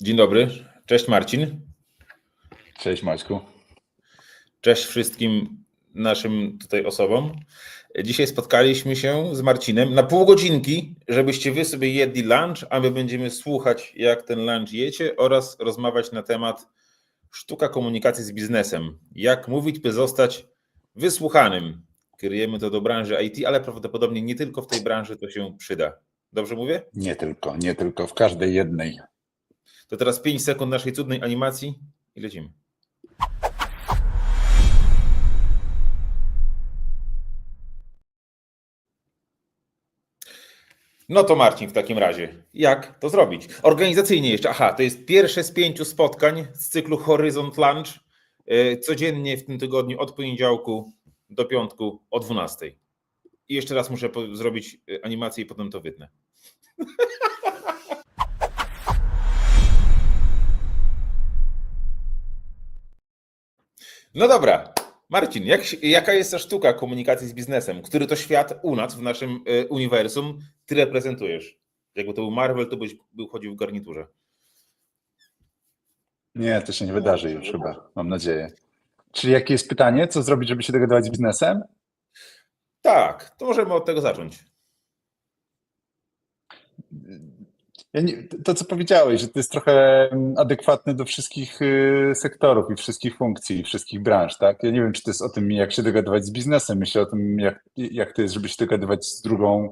Dzień dobry. Cześć Marcin. Cześć Maćku. Cześć wszystkim naszym tutaj osobom. Dzisiaj spotkaliśmy się z Marcinem na pół godzinki, żebyście wy sobie jedli lunch, a my będziemy słuchać, jak ten lunch jecie oraz rozmawiać na temat sztuka komunikacji z biznesem. Jak mówić, by zostać wysłuchanym. Kierujemy to do branży IT, ale prawdopodobnie nie tylko w tej branży to się przyda. Dobrze mówię? Nie tylko, nie tylko, w każdej jednej. To teraz 5 sekund naszej cudnej animacji i lecimy. No to Marcin w takim razie, jak to zrobić? Organizacyjnie jeszcze, aha, to jest pierwsze z pięciu spotkań z cyklu Horyzont Lunch, yy, codziennie w tym tygodniu od poniedziałku do piątku o 12. I jeszcze raz muszę zrobić y, animację i potem to wytnę. No dobra, Marcin, jak, jaka jest ta sztuka komunikacji z biznesem? Który to świat u nas, w naszym y, uniwersum, ty reprezentujesz? Jakby to był Marvel, to byś był chodził w garniturze. Nie, to się nie wydarzy już chyba, mam nadzieję. Czyli jakie jest pytanie? Co zrobić, żeby się dogadywać z biznesem? Tak, to możemy od tego zacząć. Ja nie, to, co powiedziałeś, że to jest trochę mm, adekwatne do wszystkich y, sektorów i wszystkich funkcji i wszystkich branż, tak? Ja nie wiem, czy to jest o tym, jak się dogadywać z biznesem, myślę o tym, jak, jak to jest, żeby się dogadywać z drugą,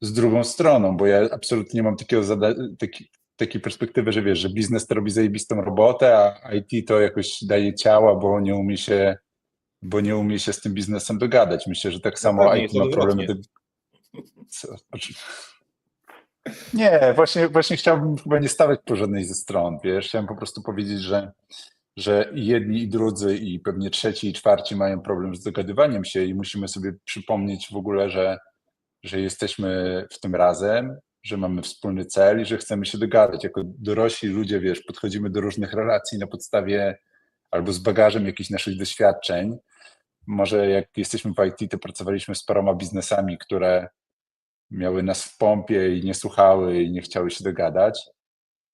z drugą stroną, bo ja absolutnie nie mam takiego taki, takiej perspektywy, że wiesz, że biznes to robi zajebistą robotę, a IT to jakoś daje ciała, bo nie umie się, bo nie umie się z tym biznesem dogadać. Myślę, że tak samo pewnie IT ma problemy. Co? Nie, właśnie, właśnie chciałbym chyba nie stawać po żadnej ze stron, wiesz, chciałem po prostu powiedzieć, że, że jedni i drudzy i pewnie trzeci i czwarci mają problem z dogadywaniem się i musimy sobie przypomnieć w ogóle, że, że jesteśmy w tym razem, że mamy wspólny cel i że chcemy się dogadać. Jako dorośli ludzie, wiesz, podchodzimy do różnych relacji na podstawie albo z bagażem jakichś naszych doświadczeń. Może jak jesteśmy w IT, to pracowaliśmy z paroma biznesami, które miały nas w pompie i nie słuchały i nie chciały się dogadać,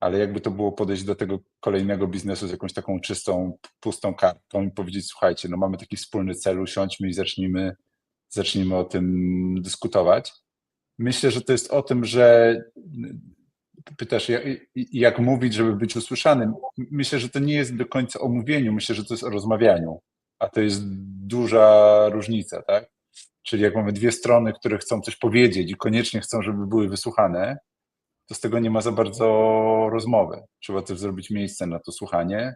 ale jakby to było podejść do tego kolejnego biznesu z jakąś taką czystą, pustą kartką i powiedzieć, słuchajcie, no mamy taki wspólny cel, usiądźmy i zacznijmy, zacznijmy o tym dyskutować. Myślę, że to jest o tym, że pytasz, jak, jak mówić, żeby być usłyszanym. Myślę, że to nie jest do końca o mówieniu, myślę, że to jest o rozmawianiu, a to jest duża różnica, tak? Czyli jak mamy dwie strony, które chcą coś powiedzieć i koniecznie chcą, żeby były wysłuchane, to z tego nie ma za bardzo rozmowy. Trzeba też zrobić miejsce na to słuchanie,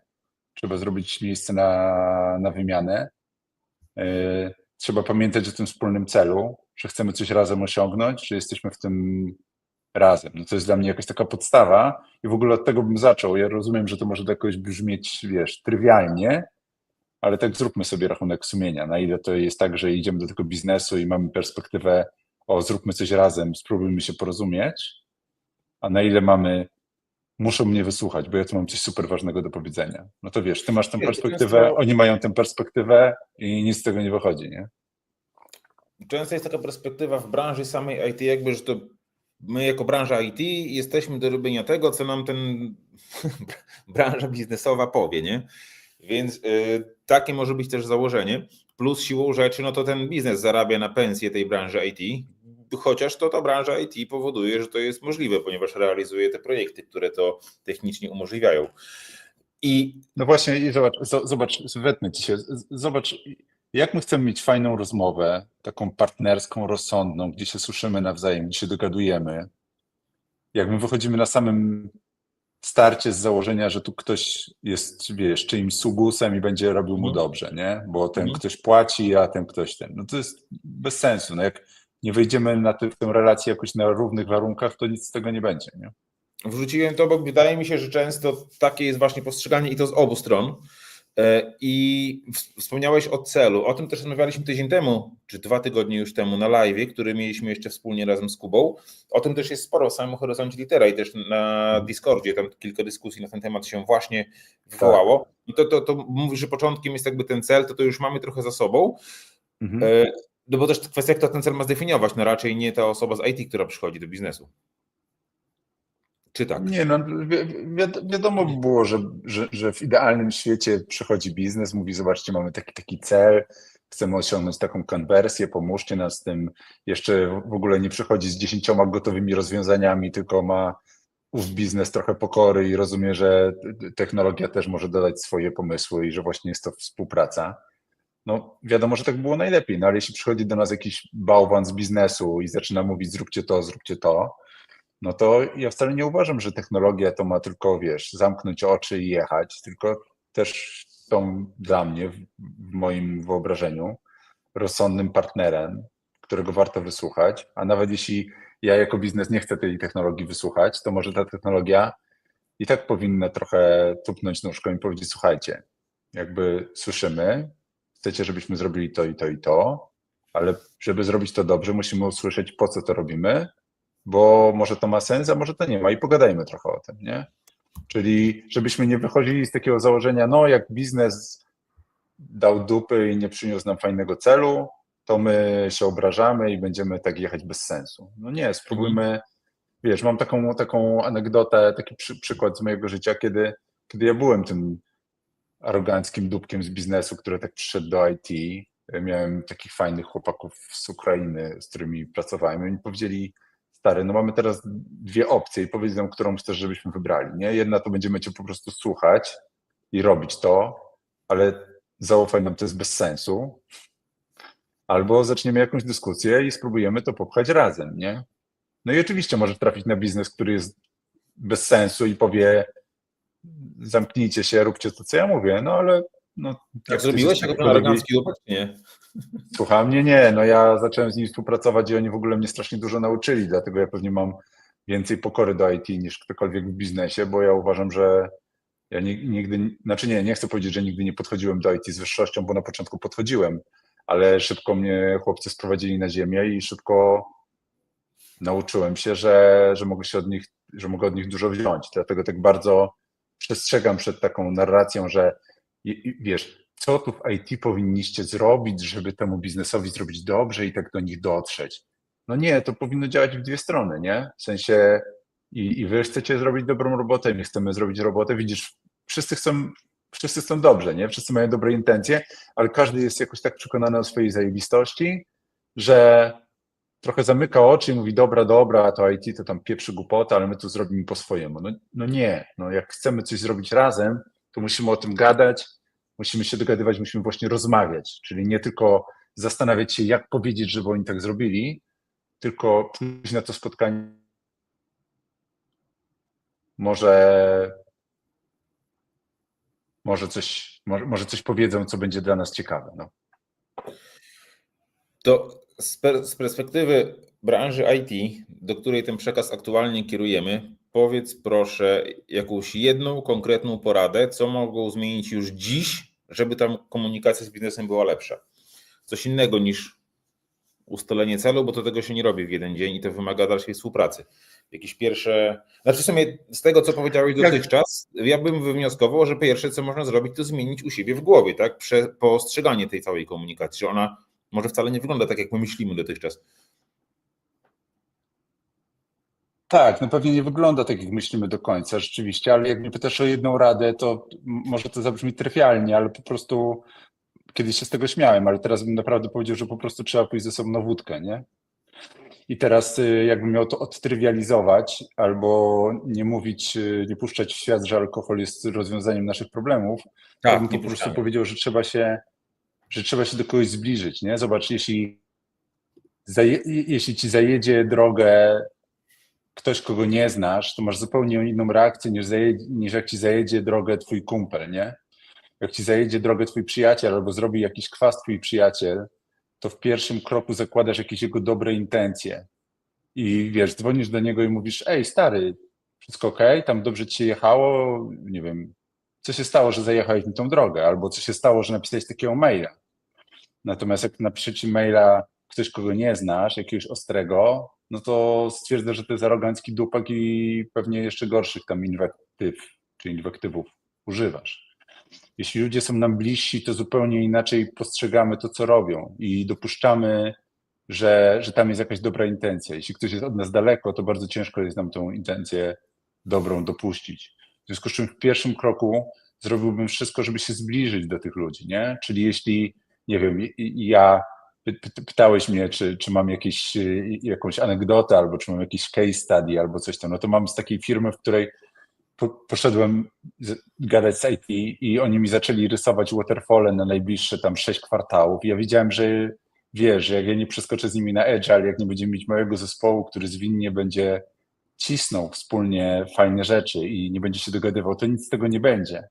trzeba zrobić miejsce na, na wymianę. Yy, Trzeba pamiętać o tym wspólnym celu, że chcemy coś razem osiągnąć, że jesteśmy w tym razem. No to jest dla mnie jakaś taka podstawa i w ogóle od tego bym zaczął. Ja rozumiem, że to może jakoś brzmieć, wiesz, trywialnie, ale tak zróbmy sobie rachunek sumienia, na ile to jest tak, że idziemy do tego biznesu i mamy perspektywę, o zróbmy coś razem, spróbujmy się porozumieć, a na ile mamy, muszą mnie wysłuchać, bo ja tu mam coś super ważnego do powiedzenia. No to wiesz, ty masz tę perspektywę, oni mają tę perspektywę i nic z tego nie wychodzi, nie? Często jest taka perspektywa w branży samej IT, jakby, że to my jako branża IT jesteśmy do robienia tego, co nam ten branża biznesowa powie, nie? Więc y, takie może być też założenie. Plus siłą rzeczy, no to ten biznes zarabia na pensję tej branży IT, chociaż to ta branża IT powoduje, że to jest możliwe, ponieważ realizuje te projekty, które to technicznie umożliwiają. I No właśnie, i zobacz, zo- zobacz, wetnę ci się, zobacz, jak my chcemy mieć fajną rozmowę, taką partnerską, rozsądną, gdzie się słyszymy nawzajem, gdzie się dogadujemy. Jak my wychodzimy na samym starcie z założenia, że tu ktoś jest, wiesz, czyimś sługusem i będzie robił mu Mhm. dobrze, nie? Bo ten Mhm. ktoś płaci, a ten ktoś ten. No to jest bez sensu. No jak nie wejdziemy na tę relację jakoś na równych warunkach, to nic z tego nie będzie, nie? Wrzuciłem to, bo wydaje mi się, że często takie jest właśnie postrzeganie i to z obu stron. E, I wspomniałeś o celu. O tym też rozmawialiśmy tydzień temu, czy dwa tygodnie już temu na live, który mieliśmy jeszcze wspólnie razem z Kubą. O tym też jest sporo w samym horyzoncie litera i też na Discordzie. Tam kilka dyskusji na ten temat się właśnie wywołało. I to, to, to mówisz, że początkiem jest jakby ten cel, to to już mamy trochę za sobą. Mhm. E, No bo też kwestia, kto ten cel ma zdefiniować, no raczej nie ta osoba z IT, która przychodzi do biznesu. Czy tak? Nie, no wi wi wiadomo by było, że, że, że w idealnym świecie przychodzi biznes, mówi zobaczcie, mamy taki, taki cel, chcemy osiągnąć taką konwersję, pomóżcie nas z tym. Jeszcze w ogóle nie przychodzi z dziesięcioma gotowymi rozwiązaniami, tylko ma ów biznes trochę pokory i rozumie, że technologia też może dodać swoje pomysły i że właśnie jest to współpraca. No wiadomo, że tak było najlepiej, no ale jeśli przychodzi do nas jakiś bałwan z biznesu i zaczyna mówić zróbcie to, zróbcie to, no to ja wcale nie uważam, że technologia to ma tylko, wiesz, zamknąć oczy i jechać, tylko też są dla mnie, w moim wyobrażeniu, rozsądnym partnerem, którego warto wysłuchać, a nawet jeśli ja jako biznes nie chcę tej technologii wysłuchać, to może ta technologia i tak powinna trochę tupnąć nóżką i powiedzieć, słuchajcie, jakby słyszymy, chcecie, żebyśmy zrobili to i to i to, ale żeby zrobić to dobrze, musimy usłyszeć, po co to robimy, bo może to ma sens, a może to nie ma i pogadajmy trochę o tym, nie? Czyli żebyśmy nie wychodzili z takiego założenia, no jak biznes dał dupy i nie przyniósł nam fajnego celu, to my się obrażamy i będziemy tak jechać bez sensu. No nie, spróbujmy, wiesz, mam taką, taką anegdotę, taki przy, przykład z mojego życia, kiedy, kiedy ja byłem tym aroganckim dupkiem z biznesu, który tak przyszedł do IT. Miałem takich fajnych chłopaków z Ukrainy, z którymi pracowałem. Oni powiedzieli, stary, no mamy teraz dwie opcje i powiedz nam, którą chcesz, żebyśmy wybrali. Nie? Jedna to będziemy cię po prostu słuchać i robić to, ale zaufaj nam, to jest bez sensu. Albo zaczniemy jakąś dyskusję i spróbujemy to popchać razem, nie? No i oczywiście możesz trafić na biznes, który jest bez sensu i powie zamknijcie się, róbcie to, co ja mówię, no ale no, Jak zrobiłeś jako czy nie? Słucham, nie, nie, no ja zacząłem z nimi współpracować i oni w ogóle mnie strasznie dużo nauczyli, dlatego ja pewnie mam więcej pokory do IT niż ktokolwiek w biznesie, bo ja uważam, że ja nigdy, znaczy nie, nie chcę powiedzieć, że nigdy nie podchodziłem do IT z wyższością, bo na początku podchodziłem, ale szybko mnie chłopcy sprowadzili na ziemię i szybko nauczyłem się, że, że mogę się od nich, że mogę od nich dużo wziąć. Dlatego tak bardzo przestrzegam przed taką narracją, że wiesz, co tu w IT powinniście zrobić, żeby temu biznesowi zrobić dobrze i tak do nich dotrzeć. No nie, to powinno działać w dwie strony, nie? W sensie i, i wy chcecie zrobić dobrą robotę, my chcemy zrobić robotę, widzisz, wszyscy chcą, wszyscy chcą dobrze, nie? Wszyscy mają dobre intencje, ale każdy jest jakoś tak przekonany o swojej zajebistości, że trochę zamyka oczy i mówi, dobra, dobra, to IT to tam pieprzy głupota, ale my to zrobimy po swojemu. No, no nie, no jak chcemy coś zrobić razem, to musimy o tym gadać, musimy się dogadywać, musimy właśnie rozmawiać, czyli nie tylko zastanawiać się, jak powiedzieć, żeby oni tak zrobili, tylko pójść na to spotkanie może może coś, może, może coś powiedzą, co będzie dla nas ciekawe. No. To z, per, z perspektywy branży IT, do której ten przekaz aktualnie kierujemy, powiedz proszę jakąś jedną konkretną poradę, co mogą zmienić już dziś, żeby ta komunikacja z biznesem była lepsza. Coś innego niż ustalenie celu, bo to tego się nie robi w jeden dzień i to wymaga dalszej współpracy. Jakieś pierwsze. Znaczy, w sumie z tego, co powiedziałeś dotychczas, ja bym wywnioskował, że pierwsze, co można zrobić, to zmienić u siebie w głowie, tak? Prze postrzeganie tej całej komunikacji, że ona może wcale nie wygląda tak, jak my myślimy dotychczas. Tak, no pewnie nie wygląda tak, jak myślimy do końca, rzeczywiście, ale jak mnie pytasz o jedną radę, to może to zabrzmi trywialnie, ale po prostu kiedyś się z tego śmiałem, ale teraz bym naprawdę powiedział, że po prostu trzeba pójść ze sobą na wódkę, nie? I teraz y, jakbym miał to odtrywializować albo nie mówić, y, nie puszczać w świat, że alkohol jest rozwiązaniem naszych problemów, tak, to bym po prostu puszczamy. powiedział, że trzeba się, że trzeba się do kogoś zbliżyć, nie? Zobacz, jeśli, zaje, jeśli ci zajedzie drogę ktoś, kogo nie znasz, to masz zupełnie inną reakcję niż, zajedzie, niż jak ci zajedzie drogę twój kumpel, nie? Jak ci zajedzie drogę twój przyjaciel albo zrobi jakiś kwas twój przyjaciel, to w pierwszym kroku zakładasz jakieś jego dobre intencje. I wiesz, dzwonisz do niego i mówisz, ej stary, wszystko ok, tam dobrze ci się jechało, nie wiem, co się stało, że zajechałeś mi tą drogę, albo co się stało, że napisałeś takiego maila. Natomiast jak napisze ci maila ktoś, kogo nie znasz, jakiegoś ostrego, no to stwierdzę, że to jest arogancki dupak i pewnie jeszcze gorszych tam inwektyw czy inwektywów używasz. Jeśli ludzie są nam bliżsi, to zupełnie inaczej postrzegamy to, co robią i dopuszczamy, że, że tam jest jakaś dobra intencja. Jeśli ktoś jest od nas daleko, to bardzo ciężko jest nam tą intencję dobrą dopuścić. W związku z czym w pierwszym kroku zrobiłbym wszystko, żeby się zbliżyć do tych ludzi, nie? Czyli jeśli, nie wiem, ja pytałeś mnie, czy, czy mam jakieś, y, jakąś anegdotę, albo czy mam jakiś case study, albo coś tam, no to mam z takiej firmy, w której po, poszedłem gadać z IT i oni mi zaczęli rysować waterfall na najbliższe tam sześć kwartałów. Ja wiedziałem, że wiesz, jak ja nie przeskoczę z nimi na agile, jak nie będziemy mieć małego zespołu, który zwinnie będzie cisnął wspólnie fajne rzeczy i nie będzie się dogadywał, to nic z tego nie będzie.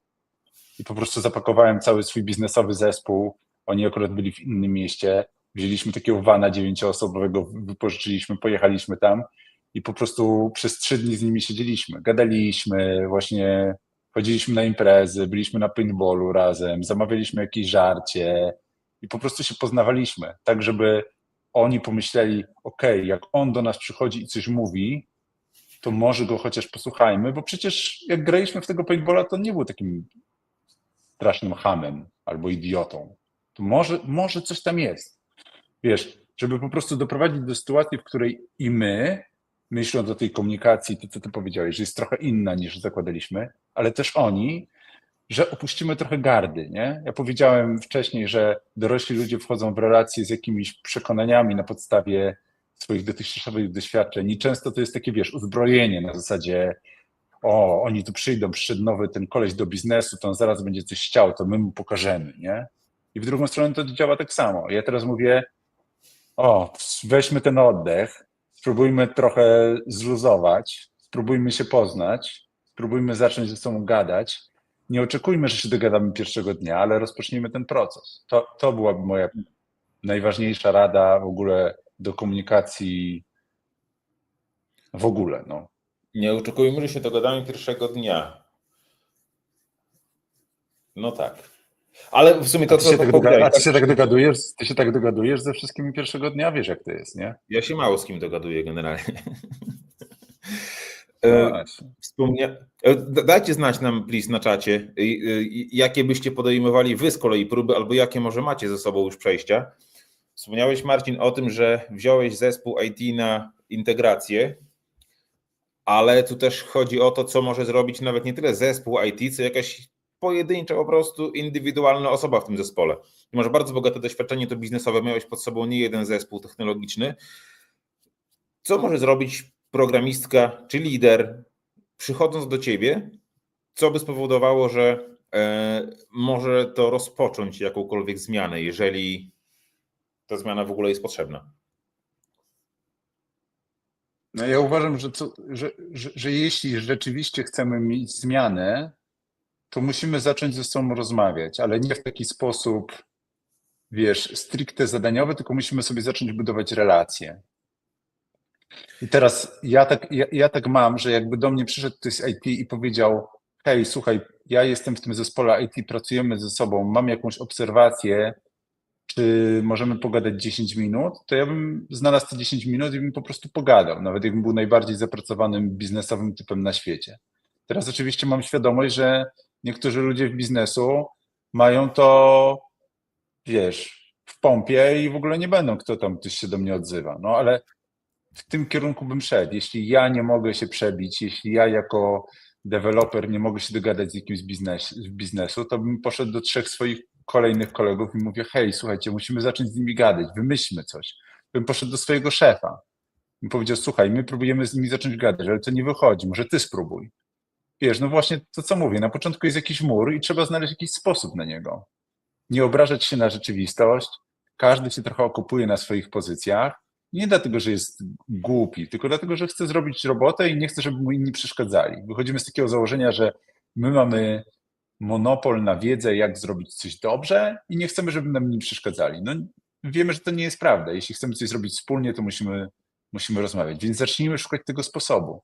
I po prostu zapakowałem cały swój biznesowy zespół. Oni akurat byli w innym mieście. Wzięliśmy takiego vana dziewięcioosobowego, wypożyczyliśmy, pojechaliśmy tam i po prostu przez trzy dni z nimi siedzieliśmy. Gadaliśmy, właśnie chodziliśmy na imprezy, byliśmy na paintballu razem, zamawialiśmy jakieś żarcie i po prostu się poznawaliśmy, tak żeby oni pomyśleli, ok, jak on do nas przychodzi i coś mówi, to może go chociaż posłuchajmy, bo przecież jak graliśmy w tego paintballa, to nie był takim strasznym hamem albo idiotą. To może, może coś tam jest. Wiesz, żeby po prostu doprowadzić do sytuacji, w której i my, myśląc o tej komunikacji, to co ty powiedziałeś, że jest trochę inna niż zakładaliśmy, ale też oni, że opuścimy trochę gardy, nie? Ja powiedziałem wcześniej, że dorośli ludzie wchodzą w relacje z jakimiś przekonaniami na podstawie swoich dotychczasowych doświadczeń i często to jest takie, wiesz, uzbrojenie na zasadzie o, oni tu przyjdą, przyszedł nowy ten koleś do biznesu, to on zaraz będzie coś chciał, to my mu pokażemy, nie? I w drugą stronę to działa tak samo. Ja teraz mówię, o, weźmy ten oddech, spróbujmy trochę zluzować, spróbujmy się poznać, spróbujmy zacząć ze sobą gadać. Nie oczekujmy, że się dogadamy pierwszego dnia, ale rozpocznijmy ten proces. To, to byłaby moja najważniejsza rada w ogóle do komunikacji w ogóle. No. Nie oczekujmy, że się dogadamy pierwszego dnia. No tak. Ale w sumie to, ty, co się tak, doga- a ty się tak dogadujesz, ty się tak dogadujesz ze wszystkimi pierwszego dnia, wiesz jak to jest, nie? ja się mało z kim dogaduję generalnie. No E. Wspomnia... e, da- Dajcie znać nam, please, na czacie, jakie byście podejmowali wy z kolei próby, albo jakie może macie ze sobą już przejścia. Wspomniałeś, Marcin, o tym, że wziąłeś zespół IT na integrację, ale tu też chodzi o to, co może zrobić nawet nie tyle zespół IT, co jakaś pojedyncza po prostu indywidualna osoba w tym zespole. I masz bardzo bogate doświadczenie to biznesowe, miałeś pod sobą nie jeden zespół technologiczny. Co może zrobić programistka czy lider, przychodząc do ciebie, co by spowodowało, że e, może to rozpocząć jakąkolwiek zmianę, jeżeli ta zmiana w ogóle jest potrzebna? No ja uważam, że, co, że, że, że jeśli rzeczywiście chcemy mieć zmianę, to musimy zacząć ze sobą rozmawiać, ale nie w taki sposób, wiesz, stricte zadaniowy, tylko musimy sobie zacząć budować relacje. I teraz ja tak, ja, ja tak mam, że jakby do mnie przyszedł ktoś z IT i powiedział, hej, słuchaj, ja jestem w tym zespole IT, pracujemy ze sobą, mam jakąś obserwację, czy możemy pogadać 10 minut, to ja bym znalazł te 10 minut i bym po prostu pogadał, nawet jakbym był najbardziej zapracowanym biznesowym typem na świecie. Teraz oczywiście mam świadomość, że niektórzy ludzie w biznesu mają to, wiesz, w pompie i w ogóle nie będą, kto tam ktoś się do mnie odzywa. No ale w tym kierunku bym szedł. Jeśli ja nie mogę się przebić, jeśli ja jako deweloper nie mogę się dogadać z jakimś biznes, biznesu, to bym poszedł do trzech swoich kolejnych kolegów i mówię, hej, słuchajcie, musimy zacząć z nimi gadać, wymyślmy coś. Bym poszedł do swojego szefa i powiedział, słuchaj, my próbujemy z nimi zacząć gadać, ale to nie wychodzi, może ty spróbuj. Wiesz, no właśnie to, co mówię, na początku jest jakiś mur i trzeba znaleźć jakiś sposób na niego. Nie obrażać się na rzeczywistość, każdy się trochę okupuje na swoich pozycjach, nie dlatego, że jest głupi, tylko dlatego, że chce zrobić robotę i nie chce, żeby mu inni przeszkadzali. Wychodzimy z takiego założenia, że my mamy monopol na wiedzę, jak zrobić coś dobrze i nie chcemy, żeby nam nim przeszkadzali. No, wiemy, że to nie jest prawda. Jeśli chcemy coś zrobić wspólnie, to musimy, musimy rozmawiać. Więc zacznijmy szukać tego sposobu.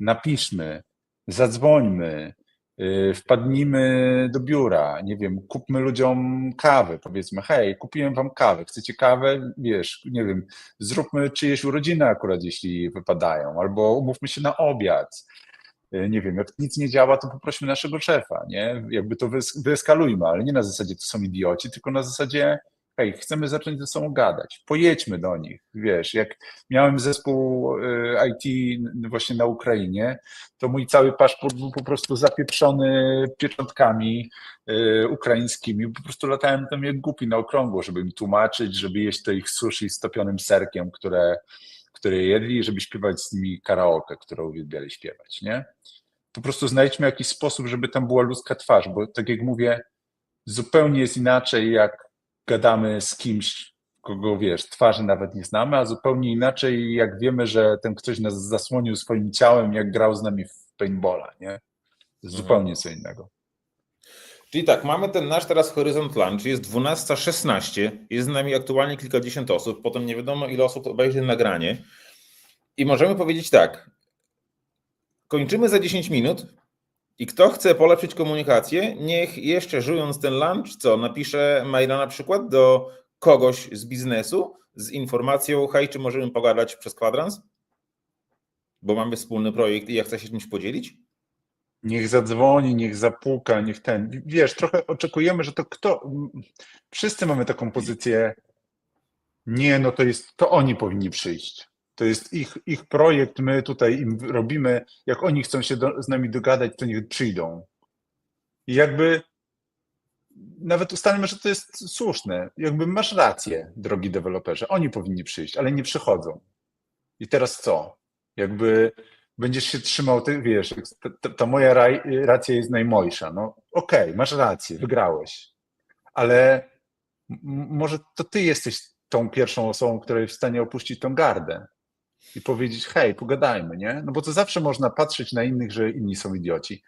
Napiszmy, zadzwońmy, yy, wpadnijmy do biura, nie wiem, kupmy ludziom kawę, powiedzmy, hej, kupiłem wam kawę, chcecie kawę? Wiesz, nie wiem, zróbmy czyjeś urodziny akurat, jeśli wypadają, albo umówmy się na obiad. Yy, Nie wiem, jak nic nie działa, to poprośmy naszego szefa, nie? Jakby to wyes- wyeskalujmy, ale nie na zasadzie to są idioci, tylko na zasadzie hej, chcemy zacząć ze sobą gadać, pojedźmy do nich, wiesz, jak miałem zespół y, IT właśnie na Ukrainie, to mój cały paszport był po prostu zapieprzony pieczątkami y, ukraińskimi, po prostu latałem tam jak głupi na okrągło, żeby im tłumaczyć, żeby jeść to ich sushi z topionym serkiem, które, które jedli, żeby śpiewać z nimi karaoke, które uwielbiali śpiewać, nie? Po prostu znajdźmy jakiś sposób, żeby tam była ludzka twarz, bo tak jak mówię, zupełnie jest inaczej, jak gadamy z kimś, kogo wiesz, twarzy nawet nie znamy, a zupełnie inaczej, jak wiemy, że ten ktoś nas zasłonił swoim ciałem, jak grał z nami w paintballa, nie? Jest Zupełnie co innego. Czyli tak, mamy ten nasz teraz horyzont lunch, jest 12.16, jest z nami aktualnie kilkadziesiąt osób, potem nie wiadomo ile osób obejrzy nagranie i możemy powiedzieć tak, kończymy za 10 minut i kto chce polepszyć komunikację, niech jeszcze żyjąc ten lunch, co, napisze maila na przykład do kogoś z biznesu z informacją, hej, czy możemy pogadać przez kwadrans? Bo mamy wspólny projekt i ja chcę się czymś podzielić? Niech zadzwoni, niech zapuka, niech ten. Wiesz, trochę oczekujemy, że to kto. Wszyscy mamy taką pozycję. Nie, no to jest, to oni powinni przyjść. To jest ich, ich projekt, my tutaj im robimy. Jak oni chcą się do, z nami dogadać, to niech przyjdą. I jakby nawet ustalmy, że to jest słuszne. Jakby masz rację, drogi deweloperze. Oni powinni przyjść, ale nie przychodzą. I teraz co? Jakby będziesz się trzymał, ty wiesz, ta, moja raj, racja jest najmojsza. No okej, masz rację, wygrałeś. Ale może to ty jesteś tą pierwszą osobą, która jest w stanie opuścić tą gardę i powiedzieć, hej, pogadajmy, nie? No bo to zawsze można patrzeć na innych, że inni są idioci.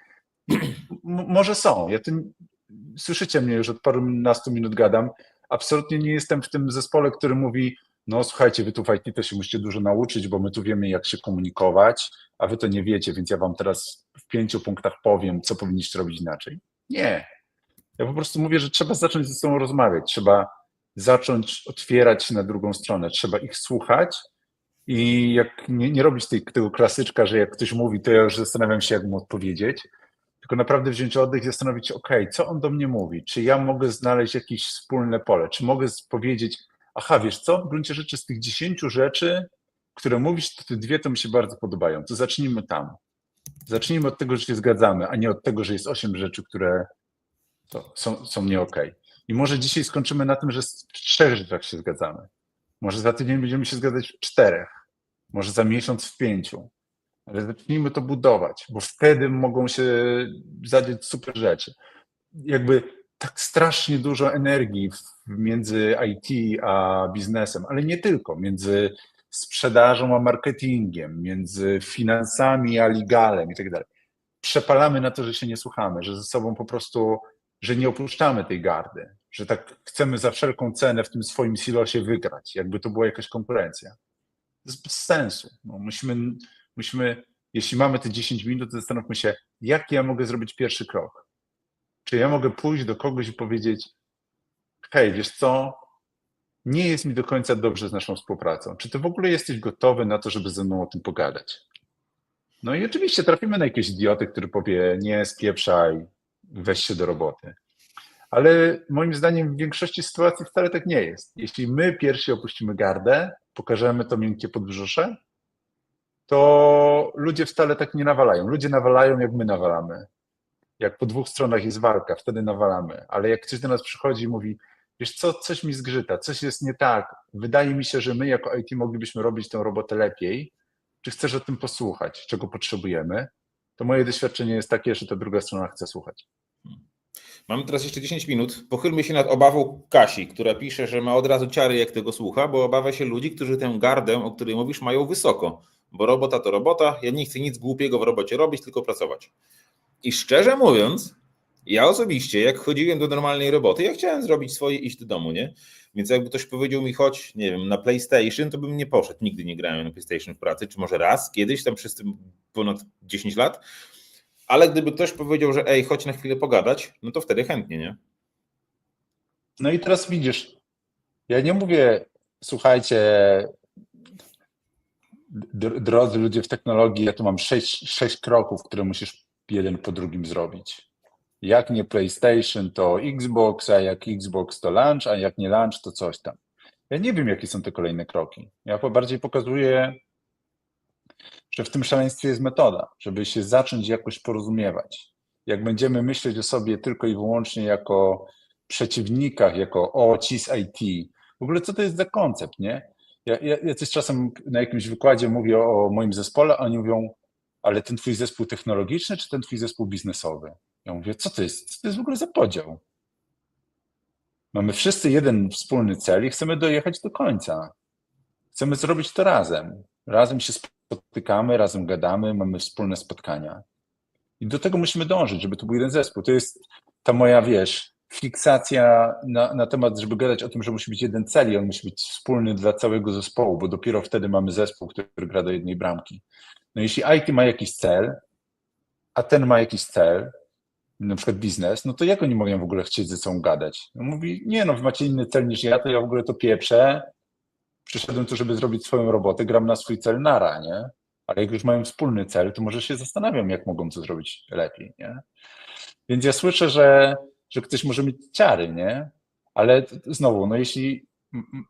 Może są. Ja tym, słyszycie mnie już od parunastu minut gadam. Absolutnie nie jestem w tym zespole, który mówi, no słuchajcie, wy tu w to się musicie dużo nauczyć, bo my tu wiemy, jak się komunikować, a wy to nie wiecie, więc ja wam teraz w pięciu punktach powiem, co powinniście robić inaczej. Nie. Ja po prostu mówię, że trzeba zacząć ze sobą rozmawiać, trzeba zacząć otwierać się na drugą stronę, trzeba ich słuchać i jak nie, nie robić tej, tego klasyczka, że jak ktoś mówi, to ja już zastanawiam się, jak mu odpowiedzieć, tylko naprawdę wziąć oddech i zastanowić się, ok, co on do mnie mówi, czy ja mogę znaleźć jakieś wspólne pole, czy mogę powiedzieć, aha, wiesz co, w gruncie rzeczy z tych dziesięciu rzeczy, które mówisz, to te dwie to mi się bardzo podobają, to zacznijmy tam. Zacznijmy od tego, że się zgadzamy, a nie od tego, że jest osiem rzeczy, które są, są nie okej. I może dzisiaj skończymy na tym, że w trzech rzeczach się zgadzamy. Może za tydzień będziemy się zgadzać w czterech, może za miesiąc w pięciu. Ale zacznijmy to budować, bo wtedy mogą się zadziać super rzeczy. Jakby tak strasznie dużo energii między IT a biznesem, ale nie tylko, między sprzedażą a marketingiem, między finansami a legalem i tak dalej. Przepalamy na to, że się nie słuchamy, że ze sobą po prostu, że nie opuszczamy tej gardy, że tak chcemy za wszelką cenę w tym swoim silosie wygrać, jakby to była jakaś konkurencja. Jest bez sensu. No, musimy, musimy, jeśli mamy te 10 minut, to zastanówmy się, jaki ja mogę zrobić pierwszy krok. Czy ja mogę pójść do kogoś i powiedzieć, hej, wiesz co, nie jest mi do końca dobrze z naszą współpracą. Czy ty w ogóle jesteś gotowy na to, żeby ze mną o tym pogadać? No i oczywiście trafimy na jakiegoś idioty, który powie, nie, spieprzaj, weź się do roboty. Ale moim zdaniem w większości sytuacji wcale tak nie jest. Jeśli my pierwsi opuścimy gardę, pokażemy to miękkie podbrzusze, to ludzie wcale tak nie nawalają. Ludzie nawalają, jak my nawalamy. Jak po dwóch stronach jest walka, wtedy nawalamy. Ale jak ktoś do nas przychodzi i mówi, wiesz co, coś mi zgrzyta, coś jest nie tak, wydaje mi się, że my jako IT moglibyśmy robić tę robotę lepiej, czy chcesz o tym posłuchać, czego potrzebujemy, to moje doświadczenie jest takie, że ta druga strona chce słuchać. Mamy teraz jeszcze 10 minut. Pochylmy się nad obawą Kasi, która pisze, że ma od razu ciary, jak tego słucha, bo obawia się ludzi, którzy tę gardę, o której mówisz, mają wysoko. Bo robota to robota, ja nie chcę nic głupiego w robocie robić, tylko pracować. I szczerze mówiąc, ja osobiście, jak chodziłem do normalnej roboty, ja chciałem zrobić swoje iść do domu, nie? Więc jakby ktoś powiedział mi, chodź, nie wiem, na PlayStation, to bym nie poszedł. Nigdy nie grałem na PlayStation w pracy, czy może raz, kiedyś, tam przez ponad 10 lat. Ale gdyby ktoś powiedział, że ej, chodź na chwilę pogadać, no to wtedy chętnie, nie? No i teraz widzisz, ja nie mówię, słuchajcie, dr- drodzy ludzie w technologii, ja tu mam sześć, sześć kroków, które musisz jeden po drugim zrobić. Jak nie PlayStation, to Xbox, a jak Xbox, to lunch, a jak nie lunch, to coś tam. Ja nie wiem, jakie są te kolejne kroki. Ja bardziej pokazuję, że w tym szaleństwie jest metoda, żeby się zacząć jakoś porozumiewać. Jak będziemy myśleć o sobie tylko i wyłącznie jako przeciwnikach, jako o, ci z IT, w ogóle co to jest za koncept, nie? Ja, ja, ja czasem na jakimś wykładzie mówię o moim zespole, a oni mówią, ale ten twój zespół technologiczny, czy ten twój zespół biznesowy? Ja mówię, co to jest? Co to jest w ogóle za podział? Mamy wszyscy jeden wspólny cel i chcemy dojechać do końca. Chcemy zrobić to razem. Razem się spotykamy, razem gadamy, mamy wspólne spotkania. I do tego musimy dążyć, żeby to był jeden zespół. To jest ta moja, wiesz, fiksacja na, na temat, żeby gadać o tym, że musi być jeden cel i on musi być wspólny dla całego zespołu, bo dopiero wtedy mamy zespół, który gra do jednej bramki. No jeśli IT ma jakiś cel, a ten ma jakiś cel, na przykład biznes, no to jak oni mogą w ogóle chcieć ze sobą gadać? On mówi, nie no, wy macie inny cel niż ja, to ja w ogóle to pieprzę, przyszedłem tu, żeby zrobić swoją robotę, gram na swój cel nara, nie? Ale jak już mają wspólny cel, to może się zastanawiam, jak mogą to zrobić lepiej, nie? Więc ja słyszę, że, że ktoś może mieć ciary, nie? Ale znowu, no jeśli,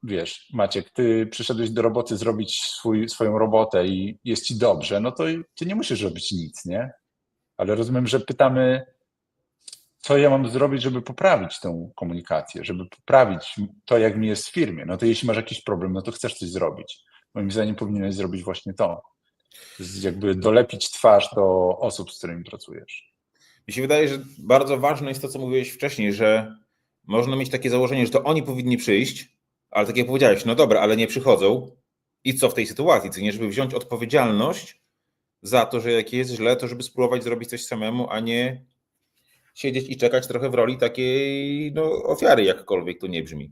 wiesz, Maciek, ty przyszedłeś do roboty zrobić swój, swoją robotę i jest ci dobrze, no to ty nie musisz robić nic, nie? Ale rozumiem, że pytamy, co ja mam zrobić, żeby poprawić tę komunikację, żeby poprawić to, jak mi jest w firmie. No to jeśli masz jakiś problem, no to chcesz coś zrobić. Moim zdaniem powinieneś zrobić właśnie to. Jakby dolepić twarz do osób, z którymi pracujesz. Mi się wydaje, że bardzo ważne jest to, co mówiłeś wcześniej, że można mieć takie założenie, że to oni powinni przyjść, ale tak jak powiedziałeś, no dobra, ale nie przychodzą. I co w tej sytuacji? Co nie, żeby wziąć odpowiedzialność za to, że jak jest źle, to żeby spróbować zrobić coś samemu, a nie siedzieć i czekać trochę w roli takiej no, ofiary, jakkolwiek to nie brzmi.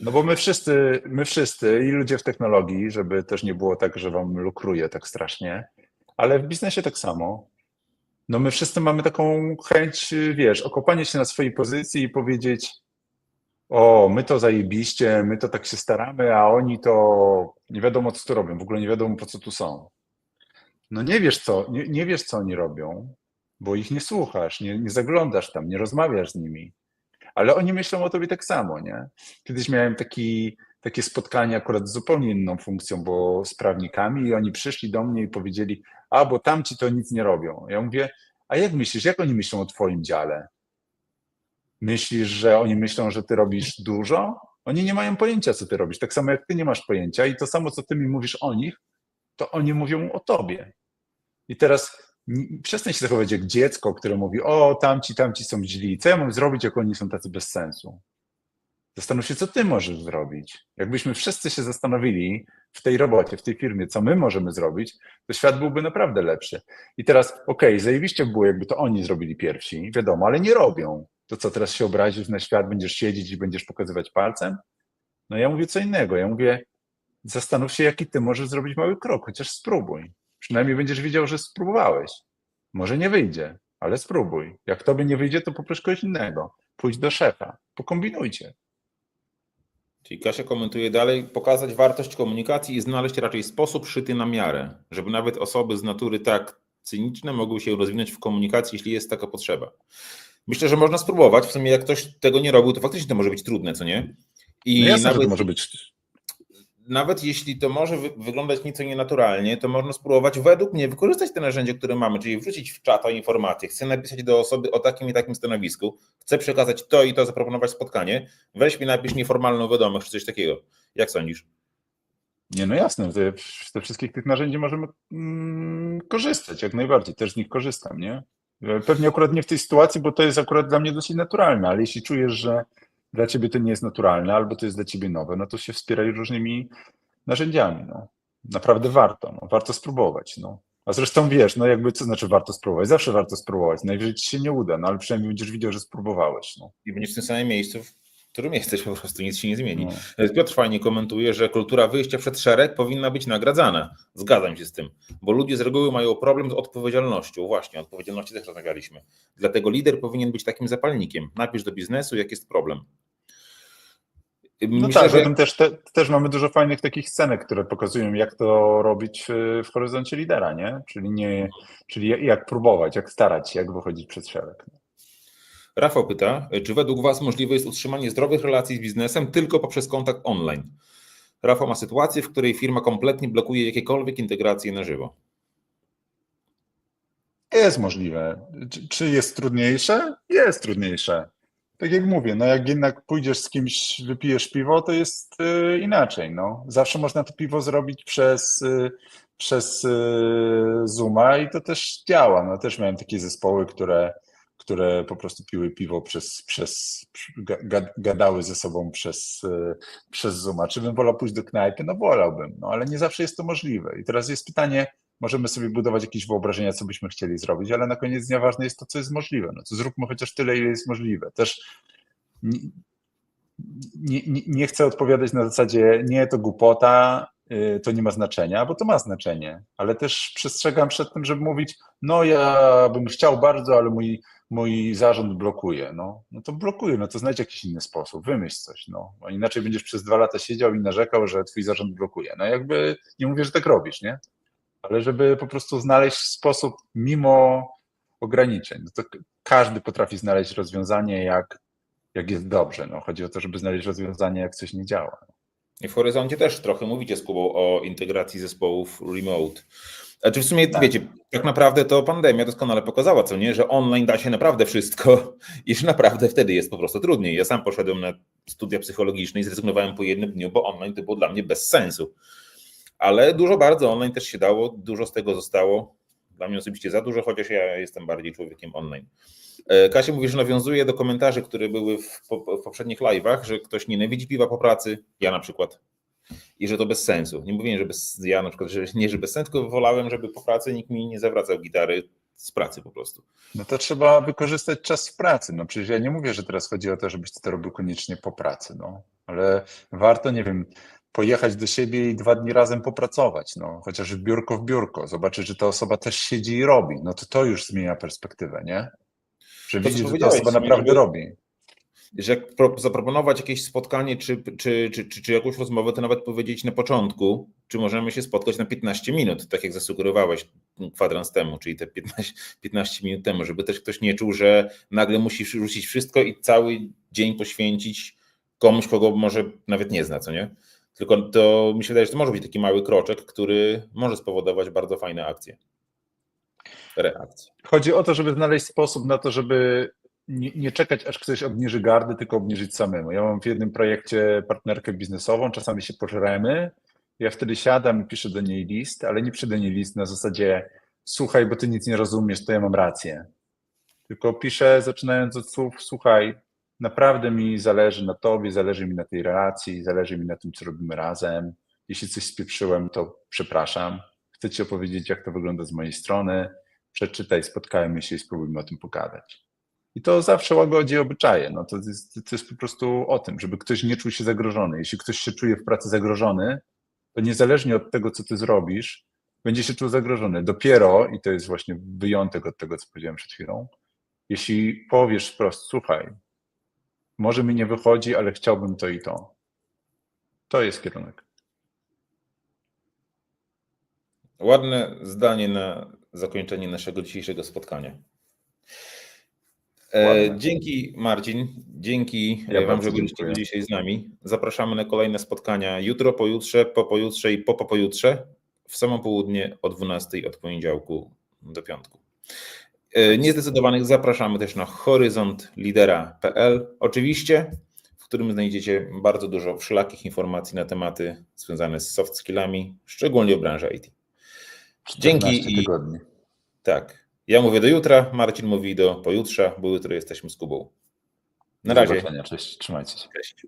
No bo my wszyscy, my wszyscy i ludzie w technologii, żeby też nie było tak, że wam lukruje tak strasznie, ale w biznesie tak samo. No my wszyscy mamy taką chęć, wiesz, okopanie się na swojej pozycji i powiedzieć o, my to zajebiście, my to tak się staramy, a oni to nie wiadomo, co tu robią, w ogóle nie wiadomo, po co tu są. No nie wiesz co, nie, nie wiesz, co oni robią, bo ich nie słuchasz, nie, nie zaglądasz tam, nie rozmawiasz z nimi. Ale oni myślą o tobie tak samo, nie? Kiedyś miałem taki, takie spotkanie akurat z zupełnie inną funkcją, bo z prawnikami i oni przyszli do mnie i powiedzieli, a bo tamci to nic nie robią. Ja mówię, a jak myślisz, jak oni myślą o twoim dziale? Myślisz, że oni myślą, że ty robisz dużo? Oni nie mają pojęcia, co ty robisz. Tak samo jak ty nie masz pojęcia i to samo, co ty mi mówisz o nich, to oni mówią o tobie. I teraz przestań się zachowywać jak dziecko, które mówi, o tamci, tamci są źli. Co ja mam zrobić, jak oni są tacy bez sensu? Zastanów się, co ty możesz zrobić. Jakbyśmy wszyscy się zastanowili w tej robocie, w tej firmie, co my możemy zrobić, to świat byłby naprawdę lepszy. I teraz, okej, zajebiście by było, jakby to oni zrobili pierwsi, wiadomo, ale nie robią. To co, teraz się obrazisz na świat, będziesz siedzieć i będziesz pokazywać palcem? No ja mówię co innego. Ja mówię, zastanów się, jaki ty możesz zrobić mały krok, chociaż spróbuj. Przynajmniej będziesz wiedział, że spróbowałeś. Może nie wyjdzie, ale spróbuj. Jak tobie nie wyjdzie, to poproś kogoś innego. Pójdź do szefa, pokombinujcie. Czyli Kasia komentuje dalej, pokazać wartość komunikacji i znaleźć raczej sposób szyty na miarę, żeby nawet osoby z natury tak cyniczne mogły się rozwinąć w komunikacji, jeśli jest taka potrzeba. Myślę, że można spróbować. W sumie jak ktoś tego nie robił, to faktycznie to może być trudne, co nie? I No jasne, nawet, to może być nawet jeśli to może wy, wyglądać nieco nienaturalnie, to można spróbować według mnie wykorzystać te narzędzie, które mamy, czyli wrzucić w czata informację. Chcę napisać do osoby o takim i takim stanowisku, chcę przekazać to i to, zaproponować spotkanie. Weź mi napisz nieformalną wiadomość, czy coś takiego. Jak sądzisz? Nie, no jasne, ze, ze wszystkich tych narzędzi możemy mm, korzystać, jak najbardziej, też z nich korzystam, nie? Pewnie akurat nie w tej sytuacji, bo to jest akurat dla mnie dosyć naturalne, ale jeśli czujesz, że dla ciebie to nie jest naturalne, albo to jest dla ciebie nowe, no to się wspieraj różnymi narzędziami, no. Naprawdę warto, no. warto spróbować, no. A zresztą wiesz, no jakby co znaczy warto spróbować? Zawsze warto spróbować, najwyżej ci się nie uda, no ale przynajmniej będziesz widział, że spróbowałeś, no. I będziesz w tym samym miejscu, w którym jesteś, po prostu nic się nie zmieni. no. Piotr fajnie komentuje, że kultura wyjścia przed szereg powinna być nagradzana. Zgadzam się z tym, bo ludzie z reguły mają problem z odpowiedzialnością. Właśnie, o odpowiedzialności też rozmawialiśmy. Dlatego lider powinien być takim zapalnikiem. Napisz do biznesu, jak jest problem. No Myślę, tak, że też, te, też mamy dużo fajnych takich scenek, które pokazują, jak to robić w, w horyzoncie lidera, nie? Czyli, nie, czyli jak próbować, jak starać się, jak wychodzić przed szereg. Rafał pyta, czy według Was możliwe jest utrzymanie zdrowych relacji z biznesem tylko poprzez kontakt online? Rafał ma sytuację, w której firma kompletnie blokuje jakiekolwiek integracje na żywo. Jest możliwe. Czy jest trudniejsze? Jest trudniejsze. Tak jak mówię, no jak jednak pójdziesz z kimś, wypijesz piwo, to jest y, inaczej. No. Zawsze można to piwo zrobić przez, y, przez y, Zooma i to też działa. No, też miałem takie zespoły, które, które po prostu piły piwo przez, przez ga- ga- gadały ze sobą przez, y, przez Zooma. Czy bym wolał pójść do knajpy? No wolałbym, no, ale nie zawsze jest to możliwe. I teraz jest pytanie, możemy sobie budować jakieś wyobrażenia, co byśmy chcieli zrobić, ale na koniec dnia ważne jest to, co jest możliwe. No to zróbmy chociaż tyle, ile jest możliwe. Też nie, nie, nie- chcę odpowiadać na zasadzie, nie, to głupota, y, to nie ma znaczenia, bo to ma znaczenie, ale też przestrzegam przed tym, żeby mówić, no ja bym chciał bardzo, ale mój, mój zarząd blokuje. No, no to blokuje, no to znajdź jakiś inny sposób, wymyśl coś, no. Inaczej będziesz przez dwa lata siedział i narzekał, że twój zarząd blokuje. No jakby nie mówię, że tak robisz, nie? Ale żeby po prostu znaleźć sposób mimo ograniczeń. No to każdy potrafi znaleźć rozwiązanie, jak, jak jest dobrze. No, chodzi o to, żeby znaleźć rozwiązanie, jak coś nie działa. I w Horyzoncie też trochę mówicie z Kubą o integracji zespołów remote. Znaczy w sumie, Tak. wiecie, tak naprawdę to pandemia doskonale pokazała, co nie, że online da się naprawdę wszystko i że naprawdę wtedy jest po prostu trudniej. Ja sam poszedłem na studia psychologiczne i zrezygnowałem po jednym dniu, bo online to było dla mnie bez sensu. Ale dużo bardzo online też się dało, dużo z tego zostało. Dla mnie osobiście za dużo, chociaż ja jestem bardziej człowiekiem online. E, Kasia mówi, że nawiązuje do komentarzy, które były w, po- w poprzednich live'ach, że ktoś nienawidzi piwa po pracy, ja na przykład, i że to bez sensu. Nie mówiłem, że bez, ja na przykład, że nie, że bez sensu, tylko wolałem, żeby po pracy nikt mi nie zawracał gitary z pracy po prostu. No to trzeba wykorzystać czas w pracy. No przecież ja nie mówię, że teraz chodzi o to, żebyś to robił koniecznie po pracy, no. Ale warto, nie wiem, pojechać do siebie i dwa dni razem popracować, no. Chociaż w biurko w biurko. Zobaczyć, że ta osoba też siedzi i robi. No to to już zmienia perspektywę, nie? Że To, widzisz, że ta osoba naprawdę robi. Że zaproponować jakieś spotkanie, czy, czy, czy, czy, czy jakąś rozmowę, to nawet powiedzieć na początku, czy możemy się spotkać na 15 minut, tak jak zasugerowałeś kwadrans temu, czyli te 15, 15 minut temu, żeby też ktoś nie czuł, że nagle musi rzucić wszystko i cały dzień poświęcić komuś, kogo może nawet nie zna, co nie? Tylko to mi się wydaje, że to może być taki mały kroczek, który może spowodować bardzo fajne akcje. Reakcje. Chodzi o to, żeby znaleźć sposób na to, żeby nie, nie czekać, aż ktoś obniży gardy, tylko obniżyć samemu. Ja mam w jednym projekcie partnerkę biznesową, czasami się pożremy, ja wtedy siadam i piszę do niej list, ale nie piszę do niej list na zasadzie słuchaj, bo ty nic nie rozumiesz, to ja mam rację. Tylko piszę, zaczynając od słów, słuchaj, naprawdę mi zależy na tobie, zależy mi na tej relacji, zależy mi na tym, co robimy razem. Jeśli coś spieprzyłem, to przepraszam. Chcę ci opowiedzieć, jak to wygląda z mojej strony przeczytaj, spotkajmy się i spróbujmy o tym pogadać. I to zawsze łagodzi obyczaje. No to, jest, to jest po prostu o tym, żeby ktoś nie czuł się zagrożony. Jeśli ktoś się czuje w pracy zagrożony, to niezależnie od tego, co ty zrobisz, będzie się czuł zagrożony. Dopiero, i to jest właśnie wyjątek od tego, co powiedziałem przed chwilą, jeśli powiesz wprost, słuchaj, może mi nie wychodzi, ale chciałbym to i to. To jest kierunek. Ładne zdanie na zakończenie naszego dzisiejszego spotkania. E, Ładne. dzięki Marcin, dzięki Ja Wam, bardzo że byliście dzisiaj z nami. Zapraszamy na kolejne spotkania jutro, pojutrze, po pojutrze i po po pojutrze w samo południe o 12 od poniedziałku do piątku. E, Niezdecydowanych zapraszamy też na horyzontlidera.pl oczywiście, w którym znajdziecie bardzo dużo wszelakich informacji na tematy związane z soft skillami, szczególnie w branży IT. Dzięki 14 i- tygodni. Tak. Ja mówię do jutra, Marcin mówi do pojutrze, bo jutro jesteśmy z Kubą. Na razie. Cześć, trzymajcie się. Cześć.